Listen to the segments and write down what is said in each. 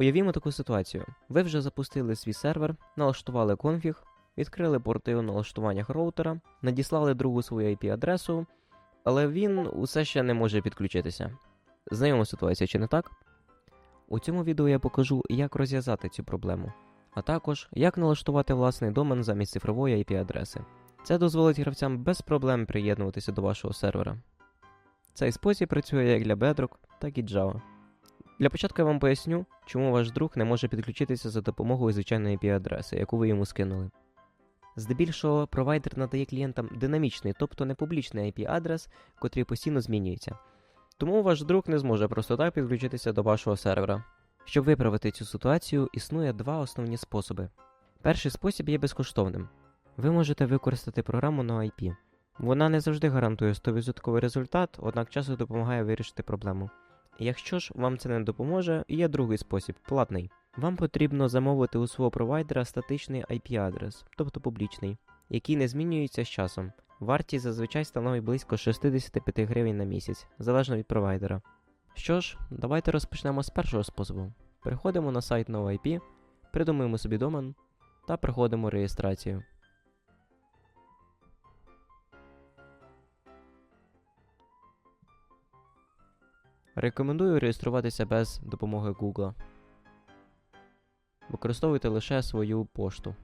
Уявімо таку ситуацію. Ви вже запустили свій сервер, налаштували конфіг, відкрили порти у налаштуваннях роутера, надіслали другу свою IP-адресу, але він усе ще не може підключитися. Знайома ситуація, чи не так? У цьому відео я покажу, як розв'язати цю проблему, а також як налаштувати власний домен замість цифрової IP-адреси. Це дозволить гравцям без проблем приєднуватися до вашого сервера. Цей спосіб працює як для Bedrock, так і Java. Для початку я вам поясню, чому ваш друг не може підключитися за допомогою звичайної IP-адреси, яку ви йому скинули. Здебільшого, провайдер надає клієнтам динамічний, тобто не публічний IP-адрес, котрий постійно змінюється. Тому ваш друг не зможе просто так підключитися до вашого сервера. Щоб виправити цю ситуацію, існує два основні способи. Перший спосіб є безкоштовним. Ви можете використати програму на IP. Вона не завжди гарантує 100% результат, однак часто допомагає вирішити проблему. Якщо ж вам це не допоможе, є другий спосіб платний. Вам потрібно замовити у свого провайдера статичний IP-адрес, тобто публічний, який не змінюється з часом. Вартість зазвичай становить близько 65 гривень на місяць, залежно від провайдера. Що ж, давайте розпочнемо з першого способу. Переходимо на сайт NoIP, придумуємо собі домен та проходимо реєстрацію. Рекомендую реєструватися без допомоги Google. Використовуйте лише свою пошту.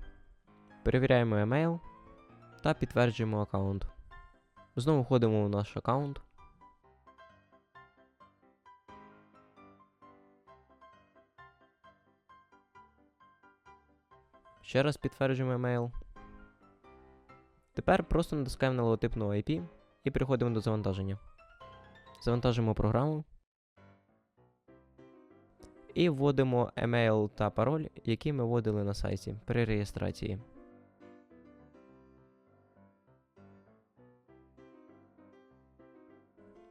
Перевіряємо емейл та підтверджуємо аккаунт. Знову входимо в наш аккаунт. Ще раз підтверджуємо емейл. Тепер просто натискаємо на логотип IP і переходимо до завантаження. Завантажимо програму. І вводимо емейл та пароль, який ми вводили на сайті при реєстрації.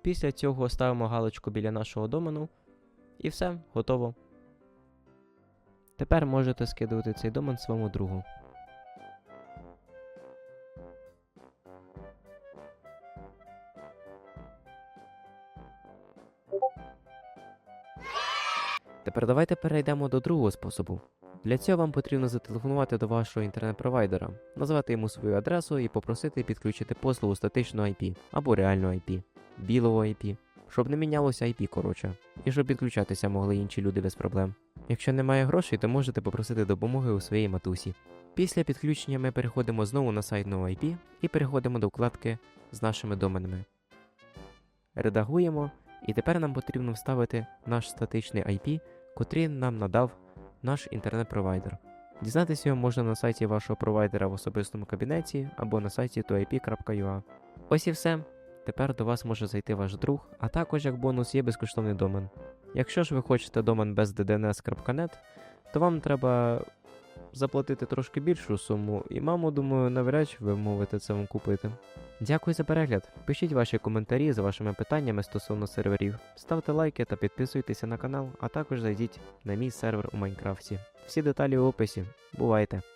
Після цього ставимо галочку біля нашого домену. І все, готово. Тепер можете скидувати цей домен своєму другу. Тепер давайте перейдемо до другого способу. Для цього вам потрібно зателефонувати до вашого інтернет-провайдера, назвати йому свою адресу і попросити підключити послугу статичного IP або реального IP, білого IP, щоб не мінялося IP, коротше, і щоб підключатися могли інші люди без проблем. Якщо немає грошей, то можете попросити допомоги у своїй матусі. Після підключення ми переходимо знову на сайт NoIP і переходимо до вкладки з нашими доменами. Редагуємо, і тепер нам потрібно вставити наш статичний IP, котрий нам надав наш інтернет-провайдер. Дізнатися його можна на сайті вашого провайдера в особистому кабінеті або на сайті toip.ua. Ось і все. Тепер до вас може зайти ваш друг, а також як бонус є безкоштовний домен. Якщо ж ви хочете домен без ddns.net, то вам треба заплатити трошки більшу суму, і маму, думаю, навряд чи ви мовите це вам купити. Дякую за перегляд. Пишіть ваші коментарі з вашими питаннями стосовно серверів, ставте лайки та підписуйтеся на канал, а також зайдіть на мій сервер у Майнкрафті. Всі деталі в описі. Бувайте!